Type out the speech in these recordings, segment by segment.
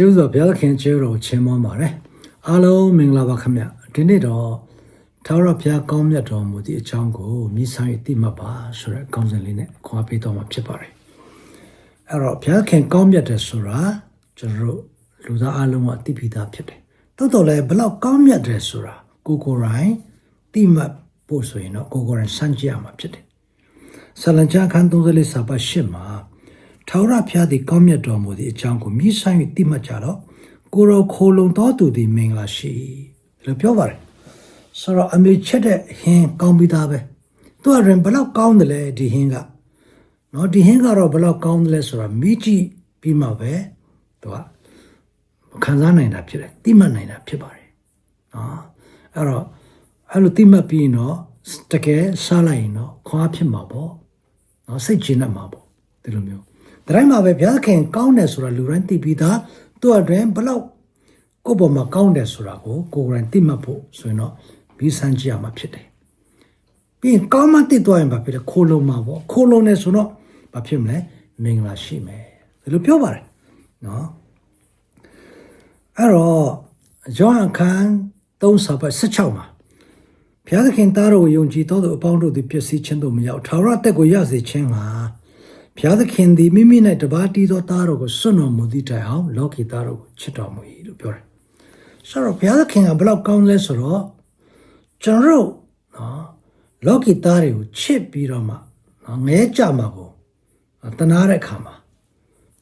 ရှုသောဘုရားသခင်ကျေးဇူးတော်ကိုချီးမွမ်းပါတယ်အားလုံးမင်္ဂလာပါခင်ဗျဒီနေ့တော့ထာဝရဘုရားကောင်းမြတ်တော်မူသည့်အကြောင်းကိုမြည်ဆောင်ရတိမှတ်ပါဆိုတဲ့ကောင်းစဉ်လေးနဲ့ခွာပေးတော်မှာဖြစ်ပါတယ်အဲ့တော့ဘုရားသခင်ကောင်းမြတ်တယ်ဆိုတာကျွန်တော်တို့လူသားအလုံးကအသိပိသားဖြစ်တယ်တိုးတော်လည်းဘလောက်ကောင်းမြတ်တယ်ဆိုတာကိုကိုယ်တိုင်တိမှတ်ဖို့ဆိုရင်တော့ကိုကိုယ်တိုင်စမ်းကြည့်ရမှာဖြစ်တယ်ဆလန်ချအခန်း34စာပတ်8မှာ ထာဝရဘုရားသည်ကောင်းမြတ်တော်မူသည့်အကြောင်းကိုမြည်ဆိုင်၍တိမှတ်ကြတော့ကိုယ်တော်ခိုလုံတော်သူသည်မင်္ဂလာရှိလို့ပြောပါတယ်ဆိုတော့အမေချက်တဲ့ဟင်းကောင်းပြီးသားပဲသူကရင်ဘယ်လောက်ကောင်းတယ်လဲဒီဟင်းကနော်ဒီဟင်းကတော့ဘယ်လောက်ကောင်းတယ်လဲဆိုတာမိကြည့်ပြီးမှပဲသူကခံစားနိုင်တာဖြစ်တယ်တိမှတ်နိုင်တာဖြစ်ပါတယ်နော်အဲ့တော့အဲ့လိုတိမှတ်ပြီးရင်တော့တကယ်စားလိုက်ရင်တော့ခွားဖြစ်မှာပေါ့နော်စိတ်ကျဉ်တတ်မှာပေါ့ဒီလိုမျိုး တတိုင်းမှာပဲဘုရားခင်ကောင်းတယ်ဆိုတာလူတိုင်းသိပြီးသားသူ့အတွင်းဘလောက်ကိုယ့်ဘောမှာကောင်းတယ်ဆိုတာကိုကိုယ်ကိုယ်တိုင်သိမှတ်ဖို့ဆိုရင်တော့ပြီးစမ်းကြည့်ရမှာဖြစ်တယ်ပြီးရင်ကောင်းမှသိသွားရင်ဘာဖြစ်လဲခိုးလုံးမှာပေါ့ခိုးလုံးနေဆိုတော့ဘာဖြစ်မလဲမင်္ဂလာရှိမယ်ဒီလိုပြောပါတယ်နော်အဲ့တော့ယောဟန်ခန်း3စာပတ်16မှာဘုရားသခင်သားတော်ကိုယုံကြည်သောသူအပေါင်းတို့သည်ပျက်စီးခြင်းသို့မရောက်ထာဝရအသက်ကိုရစေခြင်းဟာ ဘုရားသခင်သည်မိမိ၌တပါးတည်သောသားတော်ကိုစွန့်တော်မူသည့်တိုင်အောင်လောကီသားတော်ကိုချစ်တော်မူ၏လို့ပြောတယ်။ဆိုတော့ဘုရားသခင်ကဘလောက်ကောင်းလဲဆိုတော့ကျွန်တော်တို့နော်လောကီသားတွေကိုချစ်ပြီးတော့မှနော်ငဲကြမှာကိုတနာတဲ့အခါမှာ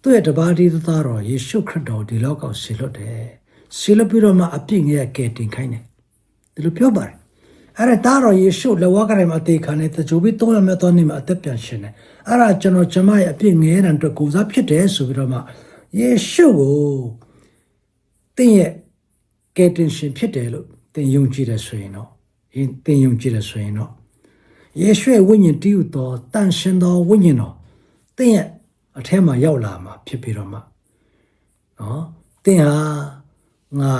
သူ့ရဲ့တပါးတည်သောသားတော်ယေရှုခရစ်တော်ဒီလောကကိုဆေလွတ်တယ်။ဆေလွတ်ပြီးတော့မှအပြစ်ငဲကယ်တင်ခိုင်းတယ်။ဒီလိုပြောပါတယ်။ အဲ့ဒါသားတော်ယေရှုလက်ဝါးကလေးမှာအသေးခံနေတကြိုပြီးသုံးရမဲ့သောနေ့မှာအသက်ပြန်ရှင်တယ်။အဲ့ဒါကျွန်တော်ကျမရဲ့အပြစ်ငဲတံအတွက်ကိုစားဖြစ်တယ်ဆိုပြီးတော့မှယေရှုကိုတင်းရဲ့ကယ်တင်ရှင်ဖြစ်တယ်လို့သင်ယုံကြည်တယ်ဆိုရင်တော့ယင်သင်ယုံကြည်တယ်ဆိုရင်တော့ယေရှုရဲ့ဝိညာဉ်တည်ယူသောတန်ရှင်သောဝိညာဉ်တော်သင်ရဲ့အထက်မှာရောက်လာမှာဖြစ်ပြီးတော့မှနော်သင်ဟာငါ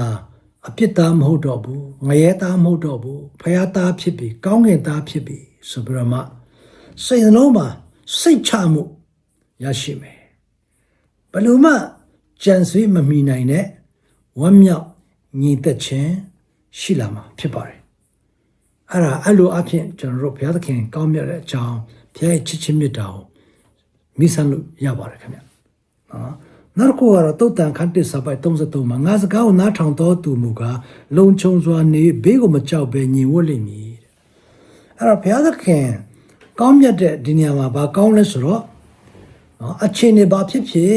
အပြစ်သားမဟုတ်တော့ဘူးငရဲသားမဟုတ်တော့ဘူးဖယားသားဖြစ်ပြီးကောင်းကင်သားဖြစ်ပြီးဆိုပြီးတော့မှစိတ်နှလုံးမှာစိတ်ချမှုရရှိမယ်ဘယ်လို့မှကြံစည်မမိနိုင်တဲ့ဝမ်းမြောက်ညီသက်ခြင်းရှိလာမှာဖြစ်ပါတယ်အဲ့ဒါအဲ့လိုအဖြစ်ကျွန်တော်တို့ဘုရားသခင်ကောင်းမြတ်တဲ့အကြောင်းဘုရားရဲ့ချစ်ချင်းမြတ်တာကိုမိဆန်းလို့ရပါတယ်ခင်ဗျနော် နောက်တစ်ခုကတော့တုတ်တန်ခန်းတစ်စပိုက်33မှာငါစကားကိုနားထောင်တော်သူမူကားလုံခြုံစွာနေဘေးကိုမကြောက်ဘဲညီဝတ်လိမ့်မည်တဲ့အဲ့တော့ဘုရားသခင်ကောင်းမြတ်တဲ့ဒီနေရာမှာဘာကောင်းလဲဆိုတော့နော်အချင်းနေဘာဖြစ်ဖြစ်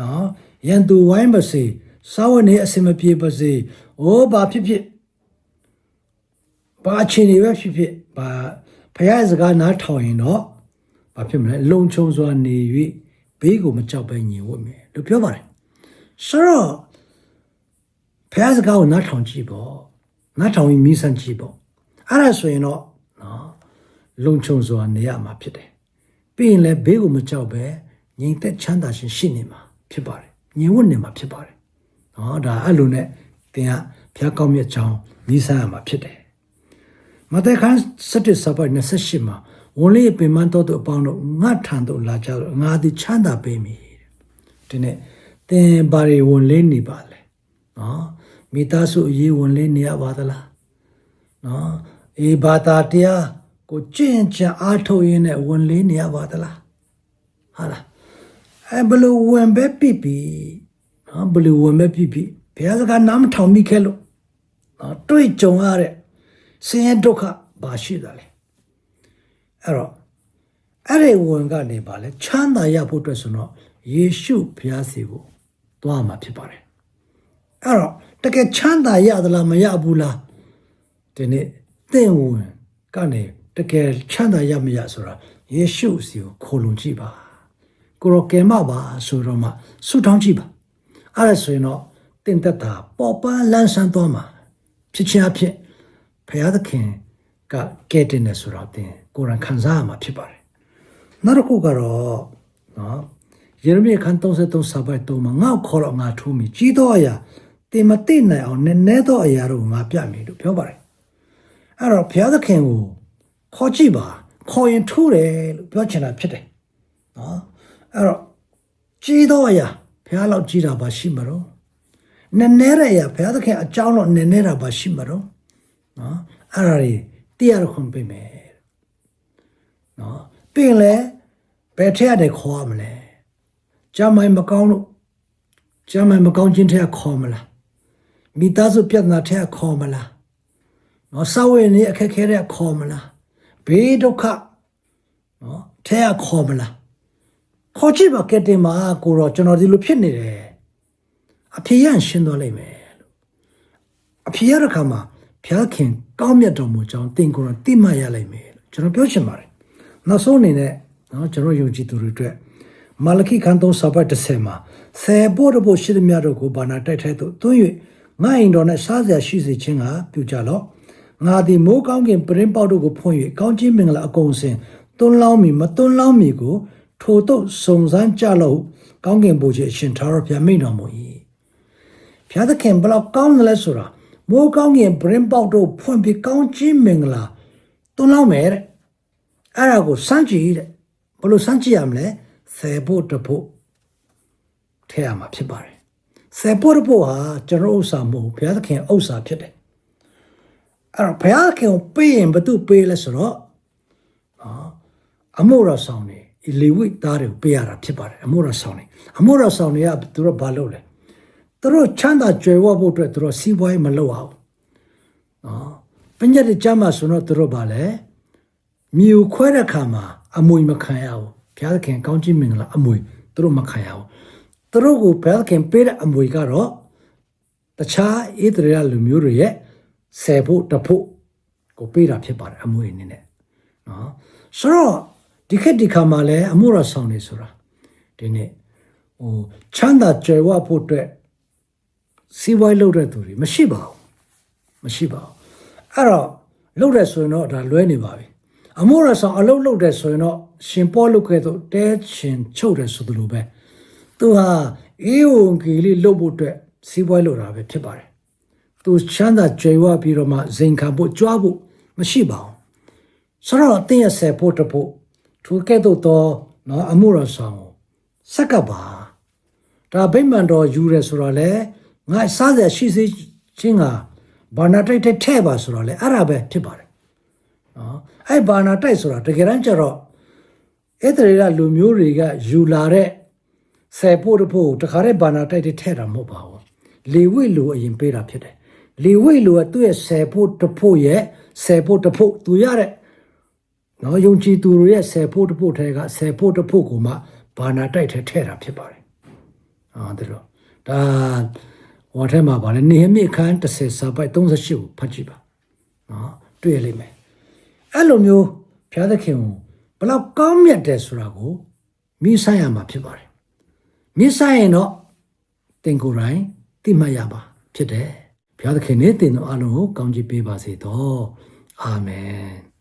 နော်ရန်သူဝိုင်းပါစေစာဝတ်နေအစင်မပြေပါစေအိုးဘာဖြစ်ဖြစ်ဘာအချင်းနေပဲဖြစ်ဖြစ်ဘာဘုရားရဲ့စကားနားထောင်ရင်တော့ဘာဖြစ်မလဲလုံခြုံစွာနေ၍ ဘေးကိုမကြောက်ပဲညီဝတ်မယ်လို့ပြောပါတယ်ဆိုတော့ဘုရားစကားကိုနားထောင်ကြည့်ပေါ့နားထောင်ပြီးမိဆန်းကြည့်ပေါ့အဲ့ဒါဆိုရင်တော့နော်လုံခြုံစွာနေရမှာဖြစ်တယ်ပြီးရင်လည်းဘေးကိုမကြောက်ပဲငြိမ်သက်ချမ်းသာခြင်းရှိနေမှာဖြစ်ပါတယ်ညီဝတ်နေမှာဖြစ်ပါတယ်နော်ဒါအဲ့လိုနဲ့သင်ကဘုရားကောင်းမြတ်ကြောင်းမိဆန်းရမှာဖြစ်တယ်မဿဲခန်း7စပတ်28မှာ ဝန်လေးပင်မတော်သူအပေါင်းတို့ငတ်ထံသို့လာကြတော့ငါသည်ချမ်းသာပေးမည်ဒီနေ့သင်ဘာတွေဝန်လေးနေပါလဲနော်မိသားစုအရေးဝန်လေးနေရပါသလားနော်အေးဘာသာတရားကိုကြင်ကြံအားထုတ်ရင်းနဲ့ဝန်လေးနေရပါသလားဟာလားအဲဘလို့ဝန်ပဲပြပြီနော်ဘလို့ဝန်ပဲပြပြီဘုရားစကားနားမထောင်မိခဲ့လို့နော်တွေ့ကြုံရတဲ့ဆင်းရဲဒုက္ခဘာရှိသလဲ အဲ့တော့အဲ့ဒီဝန်ကနေပါလဲချမ်းသာရဖို့အတွက်ဆိုတော့ယေရှုဘုရားစီကိုသွားမှာဖြစ်ပါတယ်အဲ့တော့တကယ်ချမ်းသာရသလားမရဘူးလားဒီနေ့သင်ဝန်ကနေတကယ်ချမ်းသာရမရဆိုတာယေရှုစီကိုခိုလုံကြည့်ပါကိုရောကယ်မပါဆိုတော့မှဆုတောင်းကြည့်ပါအဲ့ဒါဆိုရင်တော့တင်သက်တာပေါ်ပန်းလန်းဆန်းသွားမှာဖြစ်ချင်အဖြစ်ဘုရားသခင်ကကဲတင်တယ်ဆိုတော့သင် ကိုယ်တိုင်ခံစားရမှာဖြစ်ပါတယ်နောက်တစ်ခုကတော့နော်ယေရမိအခန်း33စာပိုက်3မှာငါ့ကိုခေါ်တော့ငါထိုးမိကြီးသောအရာတင်မသိနိုင်အောင်နည်းနည်းသောအရာတို့ငါပြမည်လို့ပြောပါတယ်အဲ့တော့ဘုရားသခင်ကိုခေါ်ကြည့်ပါခေါ်ရင်ထိုးတယ်လို့ပြောချင်တာဖြစ်တယ်နော်အဲ့တော့ကြီးသောအရာဘုရားလောက်ကြီးတာပါရှိမှာတော့နည်းနည်းရရဘုရားသခင်အကြောင်းတော့နည်းနည်းတာပါရှိမှာတော့နော်အဲ့ဒါတွေသိရခွင့်ပေးမယ် နော်ပြင်လဲဘယ်ထက်ရတဲ့ခေါ်ရမလဲကြမ်းမိုင်မကောင်းလို့ကြမ်းမိုင်မကောင်းခြင်းထက်ခေါ်မလားမိသားစုပြဿနာထက်ခေါ်မလားနော်စာဝေနေအခက်ခဲတဲ့ခေါ်မလားဘေးဒုက္ခနော်ထဲကခေါ်မလားခေါ်ကြည့်ပါကဲတင်မှာကိုတော့ကျွန်တော်ဒီလိုဖြစ်နေတယ်အဖေရရှင်းသွားလိမ့်မယ်လို့အဖေရတဲ့ခါမှာဖျားခင် ကောင်းမြတ်တော်မူကြောင်းသင်ကိုယ်တော်သိမှတ်ရလိမ့်မယ်လို့ကျွန်တော်ပြောချင်ပါတယ် နောက်ဆုံးအနေနဲ့နော်ကျွန်တော်ယုံကြည်သူတွေအတွက်မာလခိခန်းသုံးစာပတ်30မှာဆယ်ဖို့တဖို့ရှိသမျှတို့ကိုဘာနာတိုက်ထိုက်သို့သွင်း၍ငါအိမ်တော်နဲ့စားစရာရှိစေခြင်းကပြုကြလော့ငါသည်မိုးကောင်းကင်ပရင်ပေါက်တို့ကိုဖွင့်၍ကောင်းခြင်းမင်္ဂလာအကုန်စင်သွန်းလောင်းမီမသွန်းလောင်းမီကိုထိုတို့စုံစမ်းကြလို့ကောင်းကင်ဘုရားအရှင်သာရဘုရားမိန့်တော်မူ၏ဘုရားသခင်ဘလောက်ကောင်းတယ်လဲဆိုတာမိုးကောင်းကင်ပရင်ပေါက်တို့ဖွင့်ပြီးကောင်းခြင်းမင်္ဂလာသွန်းလောင်းမယ်တဲ့ အဲ့ဒါကိုစမ်းကြည့်တဲ့ဘယ်လိုစမ်းကြည့်ရမလဲဆယ်ဖို့တစ်ဖို့ထဲရမှာဖြစ်ပါတယ်ဆယ်ဖို့တစ်ဖို့ဟာကျွန်တော်ဥစ္စာမဟုတ်ဘူးဘုရားသခင်ဥစ္စာဖြစ်တယ်အဲ့တော့ဘုရားသခင်ကိုပေးရင်ဘသူပေးလဲဆိုတော့အမိုရဆောင်နေလေဝိသားတွေကိုပေးရတာဖြစ်ပါတယ်အမိုရဆောင်နေအမိုရဆောင်တွေကသူတို့ဘာလုပ်လဲသူတို့ချမ်းသာကြွယ်ဝဖို့အတွက်သူတို့စီးပွားရေးမလုပ်အောင်နော်ပညာတဲ့ကျမ်းမှာဆိုတော့သူတို့ဘာလဲ မြူခွဲတဲ့ခါမှာအမွေမခံရဘူးဘုရားသခင်ကောင်းချီးမင်္ဂလာအမွေသူတို့မခံရဘူးသူတို့ကိုဘုရားသခင်ပေးတဲ့အမွေကတော့တခြားဣသရေလလူမျိုးတွေရဲ့ဆယ်ဖို့တဖို့ကိုပေးတာဖြစ်ပါတယ်အမွေအနေနဲ့နော်ဆိုတော့ဒီခေတ်ဒီခါမှာလည်းအမှုရဆောင်နေဆိုတာဒီနေ့ဟိုချမ်းသာကြွယ်ဝဖို့အတွက်စီးပွားရေးလုပ်တဲ့သူတွေမရှိပါဘူးမရှိပါဘူးအဲ့တော့လုပ်တဲ့ဆိုရင်တော့ဒါလွဲနေပါပြီ အမှုရဆောင်အလုပ်လုပ်တဲ့ဆိုရင်တော့ရှင်ပေါ်လုပ်ခဲ့တော့တဲရှင်ချုပ်တယ်ဆိုသလိုပဲသူဟာအေးဝန်ကလေးလုပ်ဖို့အတွက်စီးပွားရေးလုပ်တာပဲဖြစ်ပါတယ်သူချမ်းသာကြွယ်ဝပြီးတော့မှဇင်ခံဖို့ကြွားဖို့မရှိပါဘူးဆိုတော့အတင်းရဆယ်ဖို့တဖို့ထိုကဲ့သို့သောနော်အမှုရဆောင်ကိုစက်ကပ်ပါဒါဗိမာန်တော်ယူရဲဆိုတော့လေငါစားစရာရှိစေခြင်းကဘာနာတိုက်တဲ့ထဲ့ပါဆိုတော့လေအဲ့ဒါပဲဖြစ်ပါတယ် နော်အဲ့ဘာနာတိုက်ဆိုတာတကယ်တမ်းကျတော့အဲ့တရေကလူမျိုးတွေကယူလာတဲ့ဆယ်ဖို့တဖို့တခါတည်းဘာနာတိုက်တဲ့ထဲ့တာမဟုတ်ပါဘူးလေဝိလူအရင်ပေးတာဖြစ်တယ်လေဝိလူကသူ့ရဲ့ဆယ်ဖို့တဖို့ရဲ့ဆယ်ဖို့တဖို့သူရတဲ့နော်ယုံကြည်သူတွေရဲ့ဆယ်ဖို့တဖို့ထဲကဆယ်ဖို့တဖို့ကိုမှဘာနာတိုက်ထဲထဲတာဖြစ်ပါတယ်အာဒါလို့ဒါဟောထဲမှာဗာလဲနေမြင့်ခန်း30စာပိုက်38ကိုဖတ်ကြည့်ပါနော်တွေ့ရလိမ့်မယ် အဲ့လိုမျိုးဘုရားသခင်ကိုဘလောက်ကောင်းမြတ်တယ်ဆိုတာကိုမိဆိုင်ရမှာဖြစ်ပါတယ်မိဆိုင်ရင်တော့တင်ကိုယ်တိုင်သိမှတ်ရပါဖြစ်တယ်ဘုရားသခင်နဲ့တင်တော်အလုံးကိုကောင်းချီးပေးပါစေတော့အာမင်